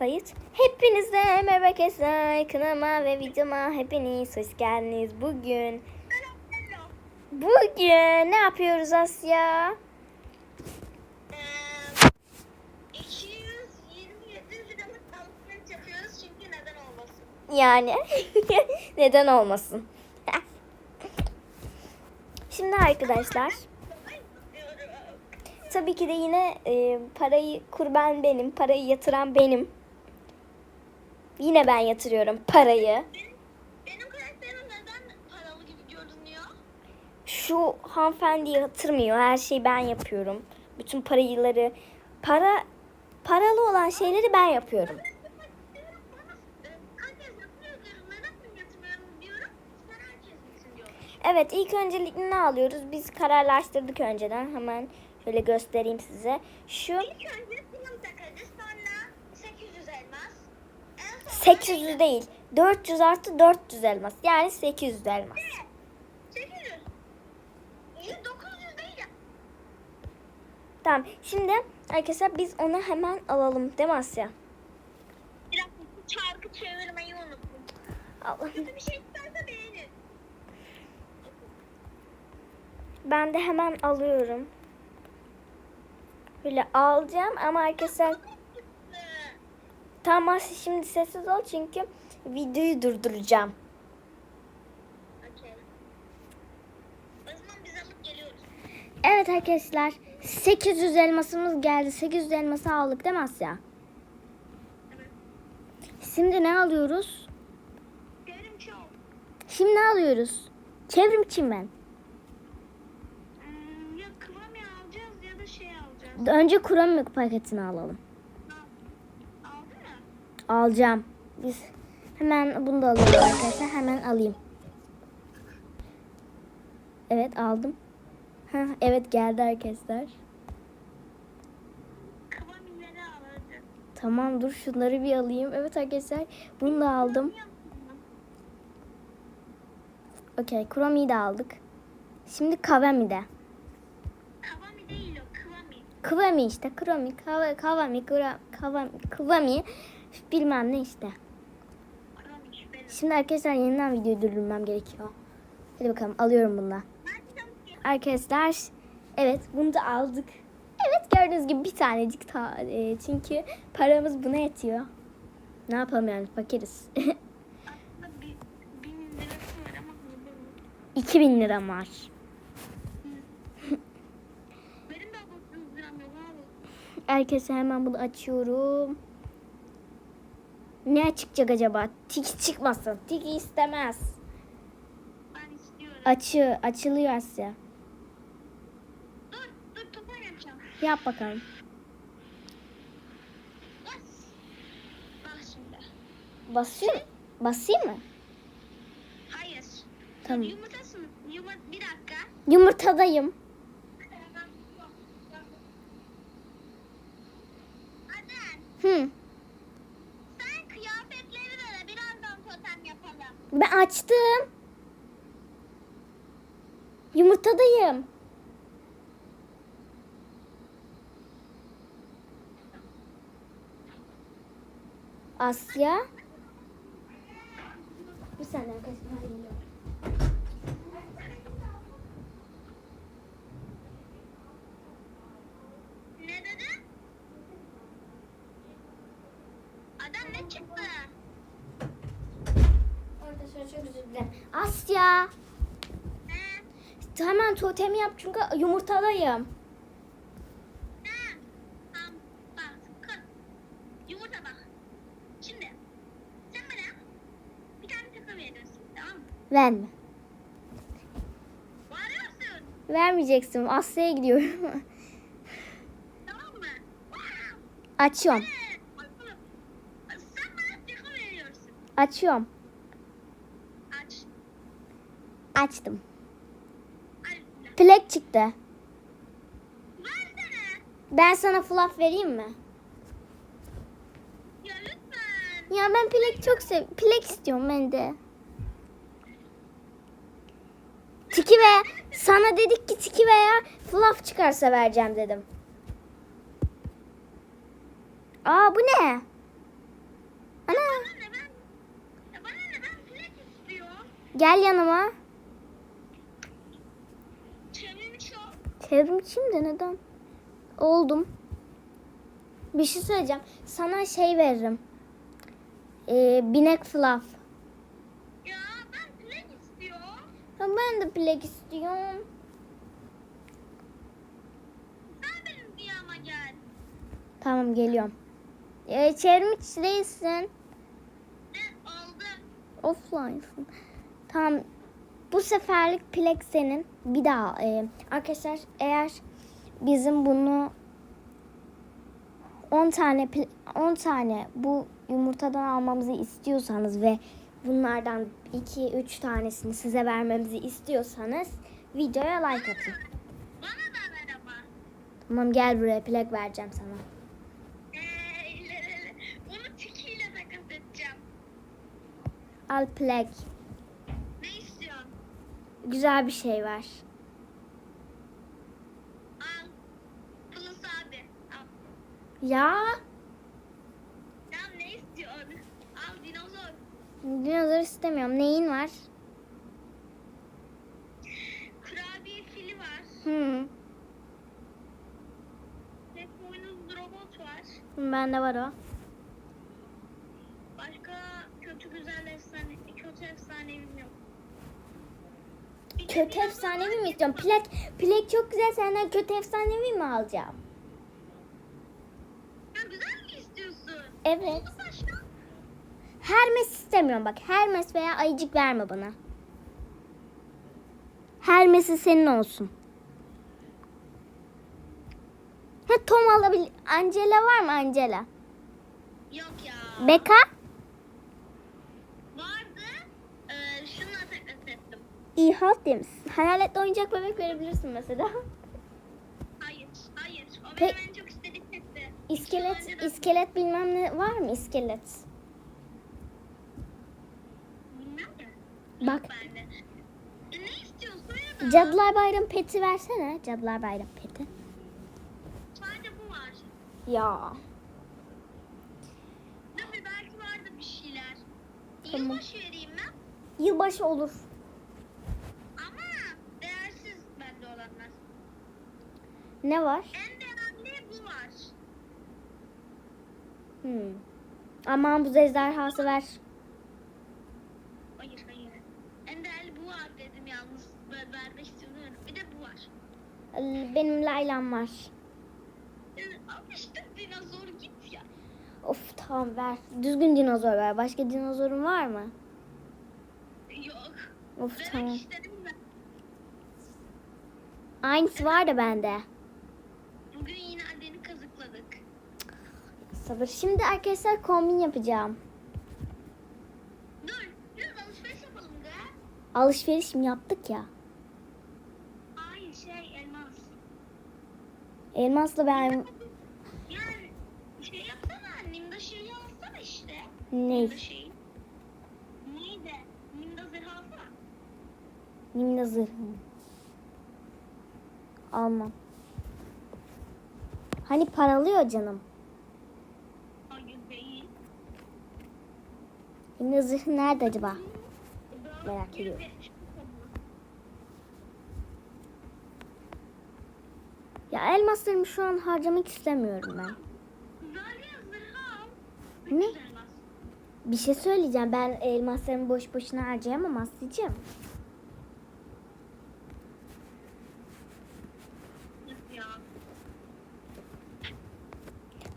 Kayıt. Hepinize merhaba arkadaşlar. Kanalıma ve videoma hepiniz hoş geldiniz. Bugün Bugün ne yapıyoruz Asya? 227 liralık alışveriş yapıyoruz çünkü neden olmasın. Yani neden olmasın? Şimdi arkadaşlar tabii ki de yine e, parayı kurban benim, parayı yatıran benim. Yine ben yatırıyorum parayı. Benim, benim karakterim neden paralı gibi görünüyor? Şu hanımefendi yatırmıyor. Her şeyi ben yapıyorum. Bütün paraları para paralı olan şeyleri ben yapıyorum. Diyorlar. Evet ilk öncelikle ne alıyoruz? Biz kararlaştırdık önceden. Hemen şöyle göstereyim size. Şu İlk önce film takacı sonra 800 elmas. En son 800 değil. 400 artı 400 elmas. Yani 800 elmas. 800. 100, 900 değil ya. Tamam. Şimdi arkadaşlar biz onu hemen alalım. Değil mi Asya? Bir dakika çarkı çevirmeyi unuttum. Allah'ım. Kötü bir şey çıkarsa beğenin. Ben de hemen alıyorum. Böyle alacağım ama arkadaşlar tamam şimdi sessiz ol çünkü videoyu durduracağım. Evet arkadaşlar 800 elmasımız geldi. 800 elması aldık değil mi Asya? Evet. Şimdi ne alıyoruz? Çok. Şimdi ne alıyoruz? Çevrimçiyim ben. Hmm, ya kıvamı alacağız ya da şey alacağız. Önce kuramık paketini alalım. Alacağım. Biz hemen bunu da alıyorum arkadaşlar. Hemen alayım. Evet aldım. Ha, evet geldi arkadaşlar. Tamam dur şunları bir alayım. Evet arkadaşlar bunu da aldım. Okey Kuromi'yi de aldık. Şimdi Kavami de. Kıvami değil o kıvami. Kıvami işte. Kuromi, Kava- Kavami, Kavami, Kıvami bilmem ne işte. Şimdi arkadaşlar yeniden videoyu durdurmam gerekiyor. Hadi bakalım alıyorum bunu? Arkadaşlar evet bunu da aldık. Evet gördüğünüz gibi bir tanecik ta e, çünkü paramız buna yetiyor. Ne yapalım yani fakiriz. Aslında bir, bin lirası var ama buldum. 2000 liram var. Benim de 900 liram yok abi. Arkadaşlar hemen bunu açıyorum. Ne çıkacak acaba? Tik çıkmasın. Tik istemez. Ben istiyorum. Açı, açılıyor Asya. Dur dur topa yapacağım. Yap bakalım. Bas. Bak şimdi. Basıyor mu? Basayım mı? Hayır. Tamam. Yumurtasın. Yumurt bir dakika. Yumurtadayım. Aden Hı. sen kıyafetleri de birazdan totem yapalım. Ben açtım. Yumurtadayım. Asya. Bir saniye arkadaşlar geliyorum. Ne dedin? Aden ne çıktı? Arkadaşlar çok özür dilerim. Asya. Ne? Hemen totemi yap çünkü yumurtadayım. Verme. Varıyorsun. Vermeyeceksin. Asya'ya gidiyorum. Tamam mı? Açıyorum. Açıyorum. Aç. Açtım. Plek çıktı. Ben sana fluff vereyim mi? Ya ben plek çok sev. Plek istiyorum ben de. Tiki ve sana dedik ki tiki veya fluff çıkarsa vereceğim dedim. Aa bu ne? Ana. Gel yanıma. Çevirmiş o. Çevrim şimdi neden? Oldum. Bir şey söyleyeceğim. Sana şey veririm. Ee, binek fluff. Ya ben plak istiyorum. Ya ben de plak istiyorum. Sen benim diyama gel. Tamam geliyorum. Ee, çevrim içi değilsin. Ne oldu? Offline'sın. Tamam. Bu seferlik plak senin. Bir daha e, arkadaşlar eğer bizim bunu 10 tane pl- 10 tane bu yumurtadan almamızı istiyorsanız ve bunlardan 2 3 tanesini size vermemizi istiyorsanız videoya like atın. Bana da ver ama. Tamam gel buraya plak vereceğim sana. Onu tikiyle takas edeceğim. Al plak. Güzel bir şey var. Al. Plus abi. Al. Ya Ya ne istiyorsun? Al dinozor. dinozor istemiyorum. Neyin var? Kurabiye fili var. Hı. Tek boynuzlu robot var. Bende var o. Başka kötü güzel efsane, kötü efsanevim yok. Kötü efsanevi mi istiyorum? Plak, plak çok güzel. Senden kötü efsanevi mi alacağım? Ya güzel mi istiyorsun? Evet. Hermes istemiyorum bak. Hermes veya ayıcık verme bana. Hermes'i senin olsun. Ha Tom alabil... Angela var mı Angela? Yok ya. Beka? Vardı. Ee, şununla takas ettim. İyi halt demiş. Hayaletle oyuncak bebek verebilirsin mesela. Hayır, hayır. O Pe- benim en çok istediğim setti. İskelet, iskelet bilmem ne var mı iskelet? Bilmem de. Bak. Bende. E, ne istiyorsun? Söyle bana. Cadılar Bayramı peti versene. Cadılar Bayramı peti. Sadece bu var. Ya. Değil mi? Belki vardı bir şeyler. Tamam. Yılbaşı vereyim ben. Yılbaşı olur. Ama değersiz bende olanlar. Ne var? En değerli bu var. Hmm. Aman bu ejderhası ver. Hayır hayır. En değerli bu var dedim yalnız. Ver- Vermek. Bir de bu var. Benim Laylam var. E, Al işte dinozor git ya. Of tamam ver. Düzgün dinozor ver. Başka dinozorun var mı? Yok. Of Demek tamam. Aynısı var da bende. Bugün yine anneni kazıkladık. Sabır. Şimdi arkadaşlar kombin yapacağım. Dur. Biraz alışveriş yapalım da. Alışveriş mi yaptık ya? Hayır şey elmas. Elmasla ben Yani şey yapsana. Nimda şeyi alsana işte. ne? Nimda şeyi. Neydi? Nimda zırhı alsana. Nimle zırhı. Almam. Hani paralıyor canım. Hayır zırhı nerede acaba? Merak ediyorum. 170 Ya elmaslarımı şu an harcamak istemiyorum ben. Ne? 300 elmas. Bir şey söyleyeceğim. Ben elmaslarımı boş boşuna harcayamam Aslı'cığım. Nasıl ya?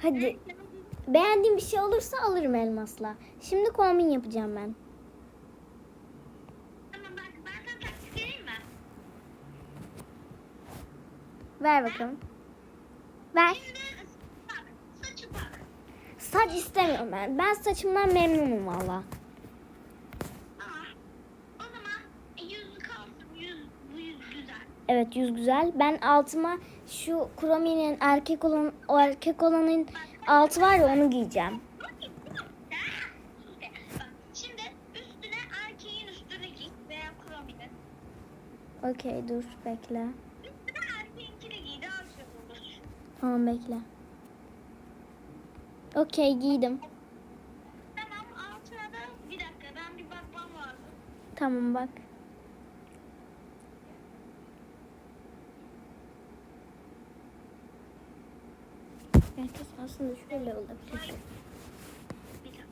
Hadi. Beğendiğim bir şey olursa alırım elmasla. Şimdi kombin yapacağım ben. Tamam ben, ben sana taktik vereyim mi? Ver bakalım. Ver. Şimdi bak saçı bak. Saç istemiyorum ben. Ben saçımdan memnunum valla. Aa, o zaman yüz kalsın. Yüz, bu yüz güzel. Evet yüz güzel. Ben altıma şu Kuromi'nin erkek olan o erkek olanın altı var ya onu giyeceğim. Okey dur bekle. Olur. Tamam bekle. Okey giydim. Tamam altına da bir dakika ben bir bakmam lazım. Tamam bak. Aslında şöyle olabilir. Bir dakika.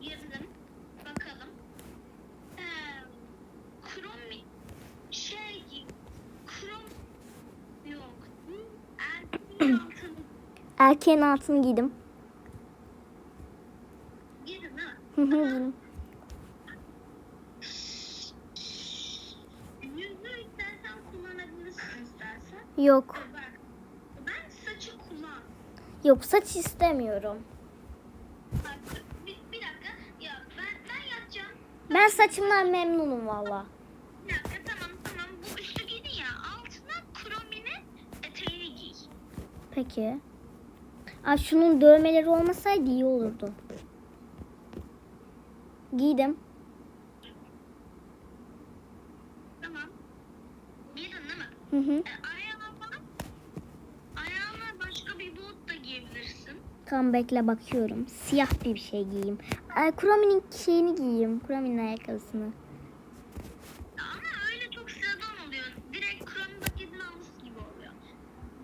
Yazın. Bakalım. Krom şey. Erkeğin altını giydim. girin ha. Hı hı giydim. Yok. Ben saçı kullan. Yok saç istemiyorum. Bak bir, bir dakika. Ya ben ben yatacağım. Ben saçımdan memnunum valla. Bir dakika tamam tamam. Bu üstü giydin ya. Altına kromine eteğini giy. Peki. Aa, şunun dövmeleri olmasaydı iyi olurdu. Giydim. Tamam. Giydin değil mi? Hı hı. E, ayağına ayağına başka bir bot da bekle bakıyorum. Siyah bir şey giyeyim. Ay, Kuromi'nin şeyini giyeyim. Kuromi'nin ayakkabısını. Ama öyle çok sıradan oluyor. Direkt krem paketin almış gibi oluyor.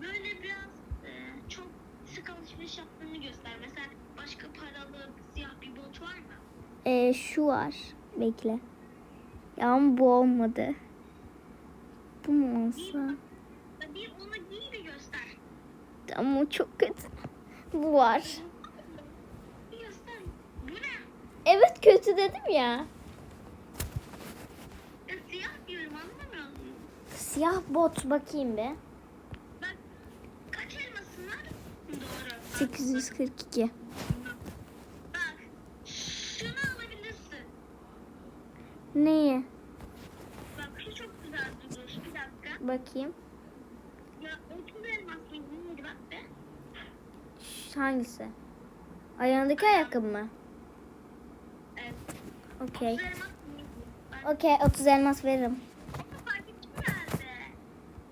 Böyle biraz e, çok sık alışveriş yaptığını göster. Mesela başka paralı siyah bir bot var mı? Ee, şu var. Bekle. Ya ama bu olmadı. Bu mu olsa? Ya Bir onu giy de göster. Ama çok kötü. Bu var. Evet kötü dedim ya. Ya siyah diyorum anlamıyor musun? Siyah bot bakayım bir. Bak kaç elmasın var? Doğru. Bak, 842. Bak şunu alabilirsin. Neyi? Bak şu çok güzel duruyor. Bir dakika. Bakayım. Ya 30 elmas mı? Neydi bak be? Hangisi? Ayağındaki ayakkabı mı? Evet. Okey. 30 elmas mı? Bak Okey 30 elmas veririm.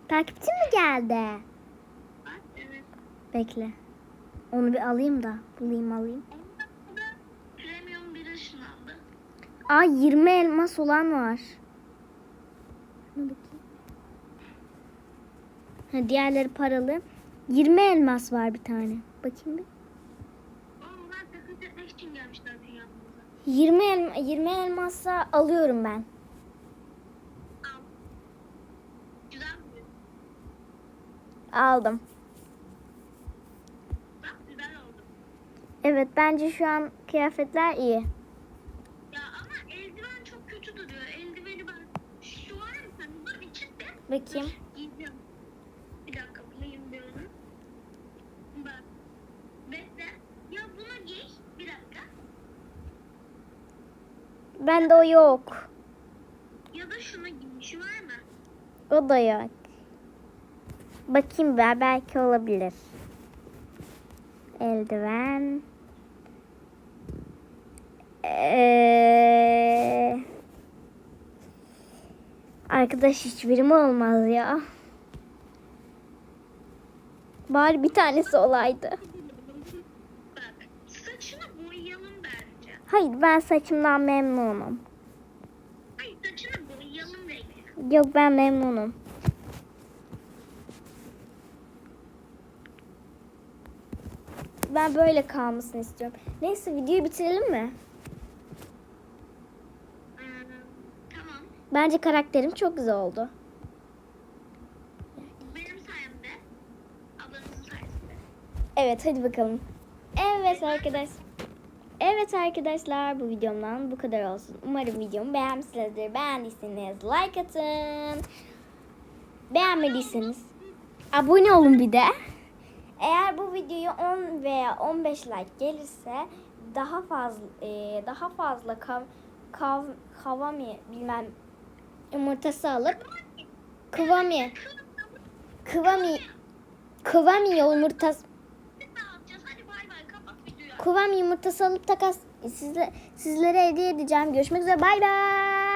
takipçi mi geldi? Bekle. Onu bir alayım da. Bulayım alayım. Premium bir ışınlandı. Aa 20 elmas olan var. Ha, diğerleri paralı. 20 elmas var bir tane. Bakayım bir. Onlar taklit etmek için gelmişler dünyamıza. 20 elma, 20 elmasa alıyorum ben. Al. Güzel mi? Aldım. Bak güzel oldu. Evet bence şu an kıyafetler iyi. Ya ama eldiven çok kötü duruyor. Eldiveni ben şu ya sen dur be. Bakayım. Dur, Giyeceğim. Bir dakika bulayım bir onu. Bak. Bekle. Ya bunu giy. Bir dakika. Bende o yok. Ya da şunu giy. Şu var mı? O da yok. Bakayım ben belki olabilir. Eldiven. Ee... Arkadaş hiçbiri mi olmaz ya? Bari bir tanesi olaydı. Bak. Saçını boyayalım bence. Hayır ben saçımdan memnunum. Hayır saçını boyayalım renkli. Yok ben memnunum. Ben böyle kalmasını istiyorum. Neyse videoyu bitirelim mi? Hmm, tamam. Bence karakterim çok güzel oldu. Benim sayemde. Ablanızın sayesinde. Evet hadi bakalım. Evet arkadaş. Evet arkadaşlar bu videomdan bu kadar olsun. Umarım videomu beğenmişsinizdir. Beğendiyseniz like atın. Beğenmediyseniz abone olun bir de. Eğer bu videoya 10 veya 15 like gelirse daha fazla e, daha fazla kav, kav, kavami bilmem yumurtası alıp kıvami kıvami kıvami yumurtası Biz ne yapacağız? Hadi bay bay Kıvam yumurtası alıp takas sizle, sizlere hediye edeceğim. Görüşmek üzere. Bay bay.